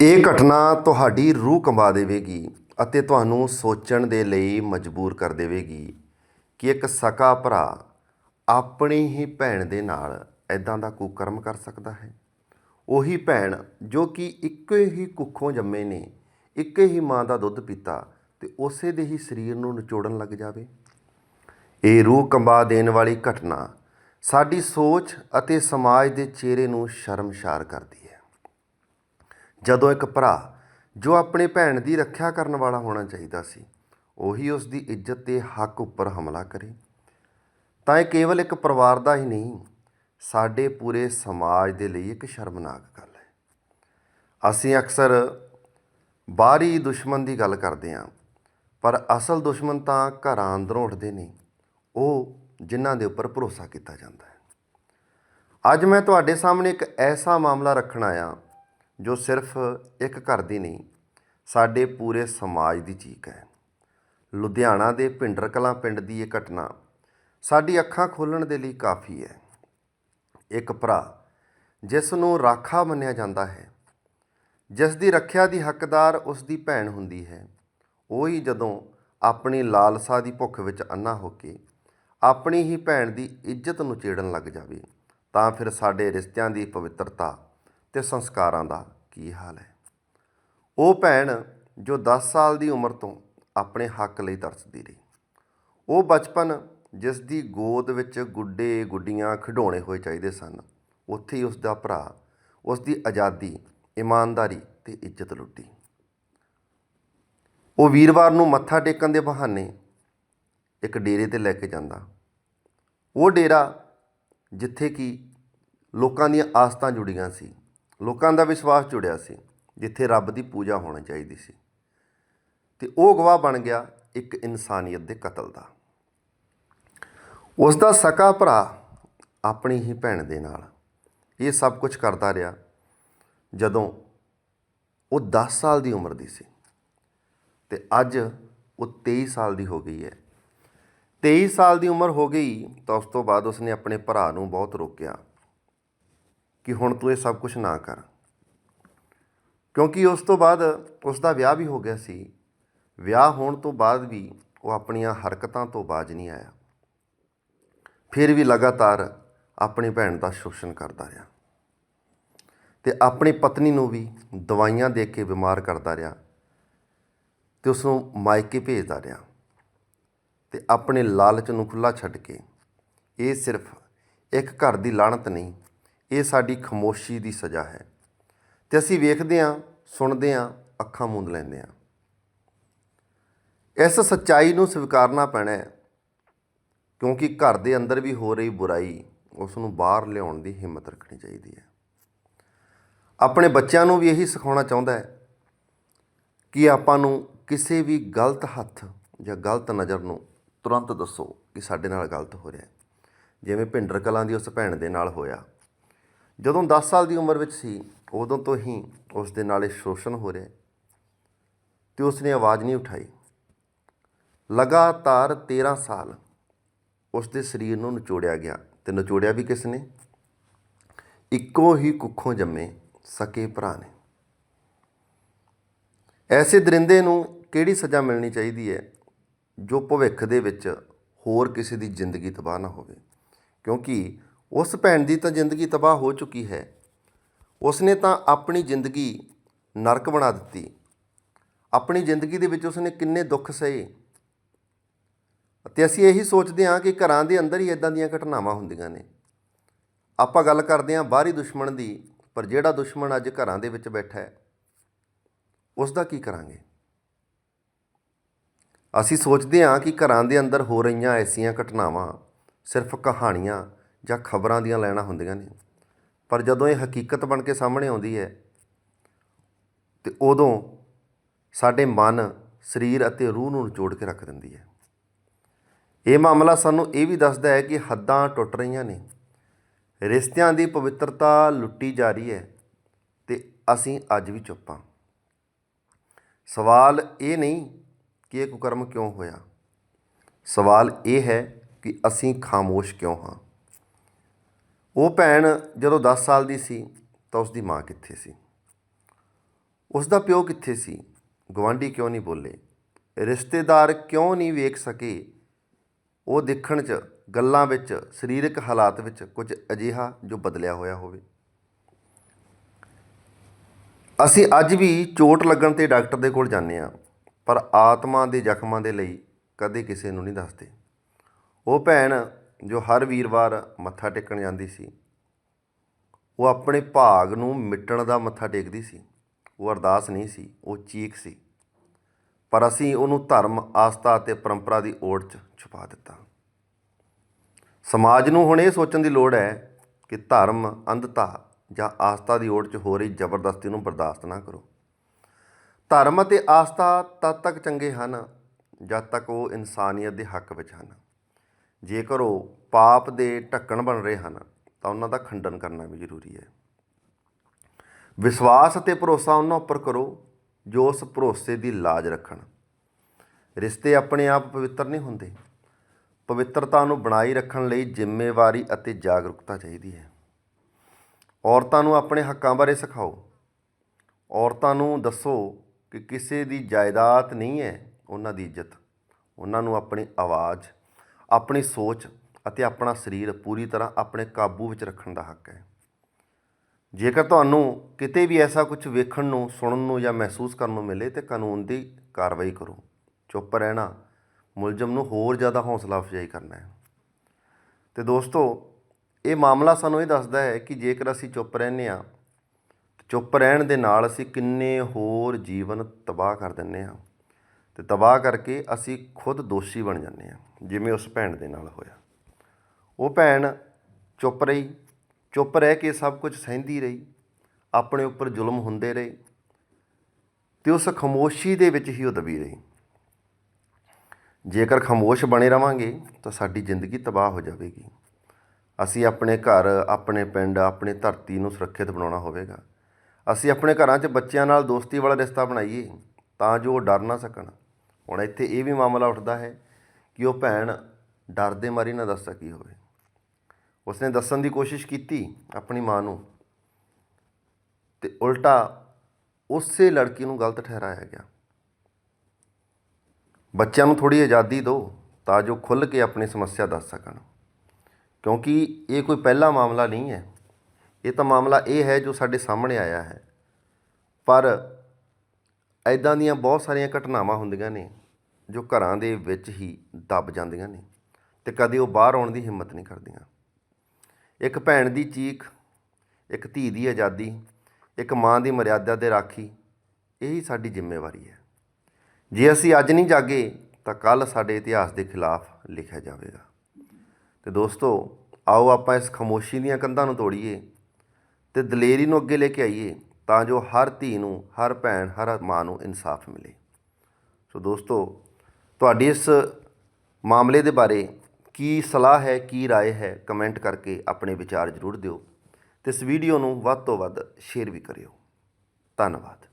ਇਹ ਘਟਨਾ ਤੁਹਾਡੀ ਰੂਹ ਕੰਬਾ ਦੇਵੇਗੀ ਅਤੇ ਤੁਹਾਨੂੰ ਸੋਚਣ ਦੇ ਲਈ ਮਜਬੂਰ ਕਰ ਦੇਵੇਗੀ ਕਿ ਇੱਕ ਸਕਾ ਭਰਾ ਆਪਣੀ ਹੀ ਭੈਣ ਦੇ ਨਾਲ ਐਦਾਂ ਦਾ ਕੁਕਰਮ ਕਰ ਸਕਦਾ ਹੈ। ਉਹੀ ਭੈਣ ਜੋ ਕਿ ਇੱਕੋ ਹੀ ਕੁੱਖੋਂ ਜੰਮੇ ਨੇ, ਇੱਕ ਹੀ ਮਾਂ ਦਾ ਦੁੱਧ ਪੀਤਾ ਤੇ ਉਸੇ ਦੇ ਹੀ ਸਰੀਰ ਨੂੰ ਨਿਚੋੜਨ ਲੱਗ ਜਾਵੇ। ਇਹ ਰੂਹ ਕੰਬਾ ਦੇਣ ਵਾਲੀ ਘਟਨਾ ਸਾਡੀ ਸੋਚ ਅਤੇ ਸਮਾਜ ਦੇ ਚਿਹਰੇ ਨੂੰ ਸ਼ਰਮਸ਼ਾਰ ਕਰਦੀ ਹੈ। ਜਦੋਂ ਇੱਕ ਭਰਾ ਜੋ ਆਪਣੇ ਭੈਣ ਦੀ ਰੱਖਿਆ ਕਰਨ ਵਾਲਾ ਹੋਣਾ ਚਾਹੀਦਾ ਸੀ, ਉਹੀ ਉਸ ਦੀ ਇੱਜ਼ਤ ਤੇ ਹੱਕ ਉੱਪਰ ਹਮਲਾ ਕਰੇ। ਤਾਂ ਇਹ ਕੇਵਲ ਇੱਕ ਪਰਿਵਾਰ ਦਾ ਹੀ ਨਹੀਂ, ਸਾਡੇ ਪੂਰੇ ਸਮਾਜ ਦੇ ਲਈ ਇੱਕ ਸ਼ਰਮਨਾਕ ਗੱਲ ਹੈ। ਅਸੀਂ ਅਕਸਰ ਬਾਹਰੀ ਦੁਸ਼ਮਣ ਦੀ ਗੱਲ ਕਰਦੇ ਹਾਂ, ਪਰ ਅਸਲ ਦੁਸ਼ਮਣ ਤਾਂ ਘਰਾਂ ਅੰਦਰੋਂ ਉੱਠਦੇ ਨੇ, ਉਹ ਜਿਨ੍ਹਾਂ ਦੇ ਉੱਪਰ ਭਰੋਸਾ ਕੀਤਾ ਜਾਂਦਾ ਹੈ। ਅੱਜ ਮੈਂ ਤੁਹਾਡੇ ਸਾਹਮਣੇ ਇੱਕ ਐਸਾ ਮਾਮਲਾ ਰੱਖਣ ਆਇਆ ਜੋ ਸਿਰਫ ਇੱਕ ਘਰ ਦੀ ਨਹੀਂ, ਸਾਡੇ ਪੂਰੇ ਸਮਾਜ ਦੀ ਚੀਕ ਹੈ। ਲੁਧਿਆਣਾ ਦੇ ਭਿੰਡਰ ਕਲਾਂ ਪਿੰਡ ਦੀ ਇਹ ਘਟਨਾ ਸਾਡੀ ਅੱਖਾਂ ਖੋਲਣ ਦੇ ਲਈ ਕਾਫੀ ਹੈ। ਇੱਕ ਭਰਾ ਜਿਸ ਨੂੰ ਰਾਖਾ ਮੰਨਿਆ ਜਾਂਦਾ ਹੈ, ਜਿਸ ਦੀ ਰੱਖਿਆ ਦੀ ਹੱਕਦਾਰ ਉਸ ਦੀ ਭੈਣ ਹੁੰਦੀ ਹੈ, ਉਹ ਹੀ ਜਦੋਂ ਆਪਣੀ ਲਾਲਸਾ ਦੀ ਭੁੱਖ ਵਿੱਚ ਅੰਨਾ ਹੋ ਕੇ ਆਪਣੀ ਹੀ ਭੈਣ ਦੀ ਇੱਜ਼ਤ ਨੂੰ ਚੇੜਨ ਲੱਗ ਜਾਵੇ, ਤਾਂ ਫਿਰ ਸਾਡੇ ਰਿਸ਼ਤਿਆਂ ਦੀ ਪਵਿੱਤਰਤਾ ਤੇ ਸੰਸਕਾਰਾਂ ਦਾ ਕੀ ਹਾਲ ਹੈ? ਉਹ ਭੈਣ ਜੋ 10 ਸਾਲ ਦੀ ਉਮਰ ਤੋਂ ਆਪਣੇ ਹੱਕ ਲਈ ਤਰਸਦੀ ਰਹੀ। ਉਹ ਬਚਪਨ ਜਿਸ ਦੀ ਗੋਦ ਵਿੱਚ ਗੁੱਡੇ ਗੁੱਡੀਆਂ ਖਿਡੌਣੇ ਹੋਏ ਚਾਹੀਦੇ ਸਨ, ਉੱਥੇ ਹੀ ਉਸ ਦਾ ਭਰਾ, ਉਸ ਦੀ ਆਜ਼ਾਦੀ, ਇਮਾਨਦਾਰੀ ਤੇ ਇੱਜ਼ਤ ਲੁੱਟੀ। ਉਹ ਵੀਰਵਾਰ ਨੂੰ ਮੱਥਾ ਟੇਕਣ ਦੇ ਬਹਾਨੇ ਇੱਕ ਡੇਰੇ ਤੇ ਲੈ ਕੇ ਜਾਂਦਾ। ਉਹ ਡੇਰਾ ਜਿੱਥੇ ਕਿ ਲੋਕਾਂ ਦੀਆਂ ਆਸਤਾਂ ਜੁੜੀਆਂ ਸੀ। ਲੋਕਾਂ ਦਾ ਵਿਸ਼ਵਾਸ ਜੁੜਿਆ ਸੀ, ਜਿੱਥੇ ਰੱਬ ਦੀ ਪੂਜਾ ਹੋਣੀ ਚਾਹੀਦੀ ਸੀ। ਤੇ ਉਹ ਗਵਾਹ ਬਣ ਗਿਆ ਇੱਕ ਇਨਸਾਨੀਅਤ ਦੇ ਕਤਲ ਦਾ। ਉਸ ਦਾ ਸਕਾ ਭਰਾ ਆਪਣੀ ਹੀ ਭੈਣ ਦੇ ਨਾਲ ਇਹ ਸਭ ਕੁਝ ਕਰਦਾ ਰਿਹਾ ਜਦੋਂ ਉਹ 10 ਸਾਲ ਦੀ ਉਮਰ ਦੀ ਸੀ। ਤੇ ਅੱਜ ਉਹ 23 ਸਾਲ ਦੀ ਹੋ ਗਈ ਹੈ। 23 ਸਾਲ ਦੀ ਉਮਰ ਹੋ ਗਈ ਤਾਂ ਉਸ ਤੋਂ ਬਾਅਦ ਉਸਨੇ ਆਪਣੇ ਭਰਾ ਨੂੰ ਬਹੁਤ ਰੋਕਿਆ। ਕਿ ਹੁਣ ਤੂੰ ਇਹ ਸਭ ਕੁਝ ਨਾ ਕਰ। ਕਿਉਂਕਿ ਉਸ ਤੋਂ ਬਾਅਦ ਉਸ ਦਾ ਵਿਆਹ ਵੀ ਹੋ ਗਿਆ ਸੀ। ਵਿਆਹ ਹੋਣ ਤੋਂ ਬਾਅਦ ਵੀ ਉਹ ਆਪਣੀਆਂ ਹਰਕਤਾਂ ਤੋਂ ਬਾਜ ਨਹੀਂ ਆਇਆ। ਫਿਰ ਵੀ ਲਗਾਤਾਰ ਆਪਣੀ ਭੈਣ ਦਾ ਸ਼ੋਸ਼ਣ ਕਰਦਾ ਰਿਹਾ। ਤੇ ਆਪਣੀ ਪਤਨੀ ਨੂੰ ਵੀ ਦਵਾਈਆਂ ਦੇ ਕੇ ਬਿਮਾਰ ਕਰਦਾ ਰਿਹਾ ਤੇ ਉਸ ਨੂੰ ਮਾਇਕੇ ਭੇਜਦਾ ਰਿਹਾ ਤੇ ਆਪਣੇ ਲਾਲਚ ਨੂੰ ਖੁੱਲਾ ਛੱਡ ਕੇ ਇਹ ਸਿਰਫ ਇੱਕ ਘਰ ਦੀ ਲਾਣਤ ਨਹੀਂ ਇਹ ਸਾਡੀ ਖਮੋਸ਼ੀ ਦੀ ਸਜ਼ਾ ਹੈ। ਤੇ ਅਸੀਂ ਵੇਖਦੇ ਹਾਂ, ਸੁਣਦੇ ਹਾਂ, ਅੱਖਾਂ ਮੂੰਦ ਲੈਂਦੇ ਹਾਂ। ਇਸ ਸੱਚਾਈ ਨੂੰ ਸਵੀਕਾਰਨਾ ਪੈਣਾ ਹੈ, ਕਿਉਂਕਿ ਘਰ ਦੇ ਅੰਦਰ ਵੀ ਹੋ ਰਹੀ ਬੁਰਾਈ ਉਸ ਨੂੰ ਬਾਹਰ ਲਿਆਉਣ ਦੀ ਹਿੰਮਤ ਰੱਖਣੀ ਚਾਹੀਦੀ ਹੈ। ਆਪਣੇ ਬੱਚਿਆਂ ਨੂੰ ਵੀ ਇਹੀ ਸਿਖਾਉਣਾ ਚਾਹੁੰਦਾ ਹੈ ਕਿ ਆਪਾਂ ਨੂੰ ਕਿਸੇ ਵੀ ਗਲਤ ਹੱਥ ਜਾਂ ਗਲਤ ਨਜ਼ਰ ਨੂੰ ਤੁਰੰਤ ਦੱਸੋ ਕਿ ਸਾਡੇ ਨਾਲ ਗਲਤ ਹੋ ਰਿਹਾ ਹੈ। ਜਿਵੇਂ ਭਿੰਡਰ ਕਲਾਂ ਦੀ ਉਸ ਭੈਣ ਦੇ ਨਾਲ ਹੋਇਆ। ਜਦੋਂ 10 ਸਾਲ ਦੀ ਉਮਰ ਵਿੱਚ ਸੀ, ਉਦੋਂ ਤੋਂ ਹੀ ਉਸ ਦੇ ਨਾਲ ਇਹ ਸ਼ੋਸ਼ਣ ਹੋ ਰਿਹਾ ਤੇ ਉਸ ਨੇ ਆਵਾਜ਼ ਨਹੀਂ ਉਠਾਈ। ਲਗਾਤਾਰ 13 ਸਾਲ ਉਸ ਦੇ ਸਰੀਰ ਨੂੰ ਨਚੋੜਿਆ ਗਿਆ ਤੇ ਨਚੋੜਿਆ ਵੀ ਕਿਸ ਨੇ? ਇੱਕੋ ਹੀ ਕੁੱਖੋਂ ਜੰਮੇ ਸਕੇ ਭਰਾ ਨੇ। ਐਸੇ ਦਰਿੰਦੇ ਨੂੰ ਕਿਹੜੀ ਸਜ਼ਾ ਮਿਲਣੀ ਚਾਹੀਦੀ ਹੈ ਜੋ ਭਵਿੱਖ ਦੇ ਵਿੱਚ ਹੋਰ ਕਿਸੇ ਦੀ ਜ਼ਿੰਦਗੀ ਤਬਾਹ ਨਾ ਹੋਵੇ? ਕਿਉਂਕਿ ਉਸ ਭੈਣ ਦੀ ਤਾਂ ਜ਼ਿੰਦਗੀ ਤਬਾਹ ਹੋ ਚੁੱਕੀ ਹੈ। ਉਸਨੇ ਤਾਂ ਆਪਣੀ ਜ਼ਿੰਦਗੀ ਨਰਕ ਬਣਾ ਦਿੱਤੀ। ਆਪਣੀ ਜ਼ਿੰਦਗੀ ਦੇ ਵਿੱਚ ਉਸਨੇ ਕਿੰਨੇ ਦੁੱਖ ਸਹੇ। ਅਤੇ ਅਸੀਂ ਇਹੀ ਸੋਚਦੇ ਹਾਂ ਕਿ ਘਰਾਂ ਦੇ ਅੰਦਰ ਹੀ ਇਦਾਂ ਦੀਆਂ ਘਟਨਾਵਾਂ ਹੁੰਦੀਆਂ ਨੇ। ਆਪਾਂ ਗੱਲ ਕਰਦੇ ਹਾਂ ਬਾਹਰੀ ਦੁਸ਼ਮਣ ਦੀ, ਪਰ ਜਿਹੜਾ ਦੁਸ਼ਮਣ ਅੱਜ ਘਰਾਂ ਦੇ ਵਿੱਚ ਬੈਠਾ ਹੈ ਉਸ ਦਾ ਕੀ ਕਰਾਂਗੇ? ਅਸੀਂ ਸੋਚਦੇ ਹਾਂ ਕਿ ਘਰਾਂ ਦੇ ਅੰਦਰ ਹੋ ਰਹੀਆਂ ਐਸੀਆਂ ਘਟਨਾਵਾਂ ਸਿਰਫ ਕਹਾਣੀਆਂ ਜਾਂ ਖਬਰਾਂ ਦੀਆਂ ਲੈਣਾ ਹੁੰਦੀਆਂ ਨੇ। ਪਰ ਜਦੋਂ ਇਹ ਹਕੀਕਤ ਬਣ ਕੇ ਸਾਹਮਣੇ ਆਉਂਦੀ ਹੈ, ਤੇ ਉਦੋਂ ਸਾਡੇ ਮਨ ਸਰੀਰ ਅਤੇ ਰੂਹ ਨੂੰ ਨਿਚੋੜ ਕੇ ਰੱਖ ਦਿੰਦੀ ਹੈ। ਇਹ ਮਾਮਲਾ ਸਾਨੂੰ ਇਹ ਵੀ ਦੱਸਦਾ ਹੈ ਕਿ ਹੱਦਾਂ ਟੁੱਟ ਰਹੀਆਂ ਨੇ। ਰਿਸ਼ਤਿਆਂ ਦੀ ਪਵਿੱਤਰਤਾ ਲੁੱਟੀ ਜਾ ਰਹੀ ਹੈ, ਤੇ ਅਸੀਂ ਅੱਜ ਵੀ ਚੁੱਪ ਹਾਂ। ਸਵਾਲ ਇਹ ਨਹੀਂ ਕਿ ਇਹ ਕੁਕਰਮ ਕਿਉਂ ਹੋਇਆ? ਸਵਾਲ ਇਹ ਹੈ ਕਿ ਅਸੀਂ ਖਾਮੋਸ਼ ਕਿਉਂ ਹਾਂ? ਉਹ ਭੈਣ ਜਦੋਂ 10 ਸਾਲ ਦੀ ਸੀ ਤਾਂ ਉਸ ਦੀ ਮਾਂ ਕਿੱਥੇ ਸੀ? ਉਸ ਦਾ ਪਿਓ ਕਿੱਥੇ ਸੀ? ਗਵਾਂਢੀ ਕਿਉਂ ਨਹੀਂ ਬੋਲੇ? ਰਿਸ਼ਤੇਦਾਰ ਕਿਉਂ ਨਹੀਂ ਵੇਖ ਸਕੇ? ਉਹ ਦੇਖਣ 'ਚ, ਗੱਲਾਂ ਵਿੱਚ, ਸਰੀਰਕ ਹਾਲਾਤ ਵਿੱਚ ਕੁਝ ਅਜਿਹਾ ਜੋ ਬਦਲਿਆ ਹੋਇਆ ਹੋਵੇ। ਅਸੀਂ ਅੱਜ ਵੀ ਚੋਟ ਲੱਗਣ ਤੇ ਡਾਕਟਰ ਦੇ ਕੋਲ ਜਾਂਦੇ ਹਾਂ, ਪਰ ਆਤਮਾ ਦੇ ਜ਼ਖਮਾਂ ਦੇ ਲਈ ਕਦੇ ਕਿਸੇ ਨੂੰ ਨਹੀਂ ਦੱਸਦੇ। ਉਹ ਭੈਣ ਜੋ ਹਰ ਵੀਰਵਾਰ ਮੱਥਾ ਟੇਕਣ ਜਾਂਦੀ ਸੀ, ਉਹ ਆਪਣੇ ਭਾਗ ਨੂੰ ਮਿਟਣ ਦਾ ਮੱਥਾ ਟੇਕਦੀ ਸੀ। ਉਹ ਅਰਦਾਸ ਨਹੀਂ ਸੀ, ਉਹ ਚੀਕ ਸੀ। ਪਰ ਅਸੀਂ ਉਹਨੂੰ ਧਰਮ, ਆਸਥਾ ਅਤੇ ਪਰੰਪਰਾ ਦੀ ਓੜ 'ਚ ਛੁਪਾ ਦਿੱਤਾ। ਸਮਾਜ ਨੂੰ ਹੁਣ ਇਹ ਸੋਚਣ ਦੀ ਲੋੜ ਹੈ ਕਿ ਧਰਮ, ਅੰਧਤਾ ਜਾਂ ਆਸਥਾ ਦੀ ਓੜ 'ਚ ਹੋ ਰਹੀ ਜ਼ਬਰਦਸਤੀ ਨੂੰ ਬਰਦਾਸ਼ਤ ਨਾ ਕਰੋ। ਧਰਮ ਅਤੇ ਆਸਥਾ ਤਦ ਤੱਕ ਚੰਗੇ ਹਨ ਜਦ ਤੱਕ ਉਹ ਇਨਸਾਨੀਅਤ ਦੇ ਹੱਕ ਵਿੱਚ ਹਨ। ਜੇਕਰ ਉਹ ਪਾਪ ਦੇ ਢੱਕਣ ਬਣ ਰਹੇ ਹਨ, ਤਾਂ ਉਹਨਾਂ ਦਾ ਖੰਡਨ ਕਰਨਾ ਵੀ ਜ਼ਰੂਰੀ ਹੈ। ਵਿਸ਼ਵਾਸ ਅਤੇ ਭਰੋਸਾ ਉਹਨਾਂ ਉੱਪਰ ਕਰੋ, ਜੋ ਉਸ ਭਰੋਸੇ ਦੀ ਲਾਜ ਰੱਖਣ। ਰਿਸ਼ਤੇ ਆਪਣੇ ਆਪ ਪਵਿੱਤਰ ਨਹੀਂ ਹੁੰਦੇ। ਪਵਿੱਤਰਤਾ ਨੂੰ ਬਣਾਈ ਰੱਖਣ ਲਈ ਜ਼ਿੰਮੇਵਾਰੀ ਅਤੇ ਜਾਗਰੂਕਤਾ ਚਾਹੀਦੀ ਹੈ। ਔਰਤਾਂ ਨੂੰ ਆਪਣੇ ਹੱਕਾਂ ਬਾਰੇ ਸਿਖਾਓ। ਔਰਤਾਂ ਨੂੰ ਦੱਸੋ ਕਿ ਕਿਸੇ ਦੀ ਜਾਇਦਾਦ ਨਹੀਂ ਹੈ ਉਹਨਾਂ ਦੀ ਇੱਜ਼ਤ। ਉਹਨਾਂ ਨੂੰ ਆਪਣੀ ਆਵਾਜ਼ ਆਪਣੀ ਸੋਚ ਅਤੇ ਆਪਣਾ ਸਰੀਰ ਪੂਰੀ ਤਰ੍ਹਾਂ ਆਪਣੇ ਕਾਬੂ ਵਿੱਚ ਰੱਖਣ ਦਾ ਹੱਕ ਹੈ। ਜੇਕਰ ਤੁਹਾਨੂੰ ਕਿਤੇ ਵੀ ਐਸਾ ਕੁਝ ਵੇਖਣ ਨੂੰ, ਸੁਣਨ ਨੂੰ ਜਾਂ ਮਹਿਸੂਸ ਕਰਨ ਨੂੰ ਮਿਲੇ, ਤੇ ਕਾਨੂੰਨ ਦੀ ਕਾਰਵਾਈ ਕਰੋ। ਚੁੱਪ ਰਹਿਣਾ ਮੁਲਜ਼ਮ ਨੂੰ ਹੋਰ ਜ਼ਿਆਦਾ ਹੌਸਲਾ ਅਫਜ਼ਾਈ ਕਰਨਾ ਹੈ। ਤੇ ਦੋਸਤੋ, ਇਹ ਮਾਮਲਾ ਸਾਨੂੰ ਇਹ ਦੱਸਦਾ ਹੈ ਕਿ ਜੇਕਰ ਅਸੀਂ ਚੁੱਪ ਰਹਿੰਦੇ ਹਾਂ ਚੁੱਪ ਰਹਿਣ ਦੇ ਨਾਲ ਅਸੀਂ ਕਿੰਨੇ ਹੋਰ ਜੀਵਨ ਤਬਾਹ ਕਰ ਦਿੰਦੇ ਹਾਂ। ਤੇ ਤਬਾਹ ਕਰਕੇ ਅਸੀਂ ਖੁਦ ਦੋਸ਼ੀ ਬਣ ਜਾਂਦੇ ਹਾਂ, ਜਿਵੇਂ ਉਸ ਭੈਣ ਦੇ ਨਾਲ ਹੋਇਆ। ਉਹ ਭੈਣ ਚੁੱਪ ਰਹੀ, ਚੁੱਪ ਰਹਿ ਕੇ ਸਭ ਕੁਝ ਸਹਿੰਦੀ ਰਹੀ, ਆਪਣੇ ਉੱਪਰ ਜ਼ੁਲਮ ਹੁੰਦੇ ਰਹੇ ਤੇ ਉਸ ਖਾਮੋਸ਼ੀ ਦੇ ਵਿੱਚ ਹੀ ਉਹ ਦਬੀ ਰਹੀ। ਜੇਕਰ ਖਾਮੋਸ਼ ਬਣੇ ਰਵਾਂਗੇ ਤਾਂ ਸਾਡੀ ਜ਼ਿੰਦਗੀ ਤਬਾਹ ਹੋ ਜਾਵੇਗੀ। ਅਸੀਂ ਆਪਣੇ ਘਰ, ਆਪਣੇ ਪਿੰਡ, ਆਪਣੀ ਧਰਤੀ ਨੂੰ ਸੁਰੱਖਿਅਤ ਬਣਾਉਣਾ ਹੋਵੇਗਾ। ਅਸੀਂ ਆਪਣੇ ਘਰਾਂ 'ਚ ਬੱਚਿਆਂ ਨਾਲ ਦੋਸਤੀ ਵਾਲਾ ਰਿਸ਼ਤਾ ਬਣਾਈਏ ਤਾਂ ਜੋ ਉਹ ਡਰ ਨਾ ਸਕਣ। ਹੁਣ ਇੱਥੇ ਇਹ ਵੀ ਮਾਮਲਾ ਉੱਠਦਾ ਹੈ ਕਿ ਉਹ ਭੈਣ ਡਰ ਦੇ ਮਾਰੀ ਨਾ ਦੱਸ ਸਕੀ ਹੋਵੇ। ਉਸਨੇ ਦੱਸਣ ਦੀ ਕੋਸ਼ਿਸ਼ ਕੀਤੀ ਆਪਣੀ ਮਾਂ ਨੂੰ ਤੇ ਉਲਟਾ ਉਸੇ ਲੜਕੀ ਨੂੰ ਗਲਤ ਠਹਿਰਾਇਆ ਗਿਆ। ਬੱਚਿਆਂ ਨੂੰ ਥੋੜੀ ਆਜ਼ਾਦੀ ਦਿਓ ਤਾਂ ਜੋ ਖੁੱਲ੍ਹ ਕੇ ਆਪਣੀ ਸਮੱਸਿਆ ਦੱਸ ਸਕਣ। ਕਿਉਂਕਿ ਇਹ ਕੋਈ ਪਹਿਲਾ ਮਾਮਲਾ ਨਹੀਂ ਹੈ। ਇਹ ਤਾਂ ਮਾਮਲਾ ਇਹ ਹੈ ਜੋ ਸਾਡੇ ਸਾਹਮਣੇ ਆਇਆ ਹੈ। ਪਰ ਇੱਦਾਂ ਦੀਆਂ ਬਹੁਤ ਸਾਰੀਆਂ ਘਟਨਾਵਾਂ ਹੁੰਦੀਆਂ ਨੇ ਜੋ ਘਰਾਂ ਦੇ ਵਿੱਚ ਹੀ ਦੱਬ ਜਾਂਦੀਆਂ ਨੇ ਅਤੇ ਕਦੇ ਉਹ ਬਾਹਰ ਆਉਣ ਦੀ ਹਿੰਮਤ ਨਹੀਂ ਕਰਦੀਆਂ। ਇੱਕ ਭੈਣ ਦੀ ਚੀਖ, ਇੱਕ ਧੀ ਦੀ ਆਜ਼ਾਦੀ, ਇੱਕ ਮਾਂ ਦੀ ਮਰਿਆਦਾ ਦੇ ਰਾਖੀ, ਇਹੀ ਸਾਡੀ ਜ਼ਿੰਮੇਵਾਰੀ ਹੈ। ਜੇ ਅਸੀਂ ਅੱਜ ਨਹੀਂ ਜਾਗੇ, ਤਾਂ ਕੱਲ ਸਾਡੇ ਇਤਿਹਾਸ ਦੇ ਖਿਲਾਫ ਲਿਖਿਆ ਜਾਵੇਗਾ। ਤੇ ਦੋਸਤੋ, ਆਓ ਆਪਾਂ ਇਸ ਖਾਮੋਸ਼ੀ ਦੀਆਂ ਕੰਧਾਂ ਨੂੰ ਤੋੜੀਏ ਤੇ ਦਲੇਰੀ ਨੂੰ ਅੱਗੇ ਲੈ ਕੇ ਆਈਏ। ਤਾਂ ਜੋ ਹਰ ਧੀ ਨੂੰ ਹਰ ਭੈਣ ਹਰ ਮਾਂ ਨੂੰ ਇਨਸਾਫ ਮਿਲੇ ਸੋ ਦੋਸਤੋ ਤੁਹਾਡੀ ਇਸ ਮਾਮਲੇ ਦੇ ਬਾਰੇ ਕੀ ਸਲਾਹ ਹੈ ਕੀ رائے ਹੈ ਕਮੈਂਟ ਕਰਕੇ ਆਪਣੇ ਵਿਚਾਰ ਜ਼ਰੂਰ ਦਿਓ ਤੇ ਇਸ ਵੀਡੀਓ ਨੂੰ ਵੱਧ ਤੋਂ ਵੱਧ ਸ਼ੇਅਰ ਵੀ ਕਰਿਓ ਧੰਨਵਾਦ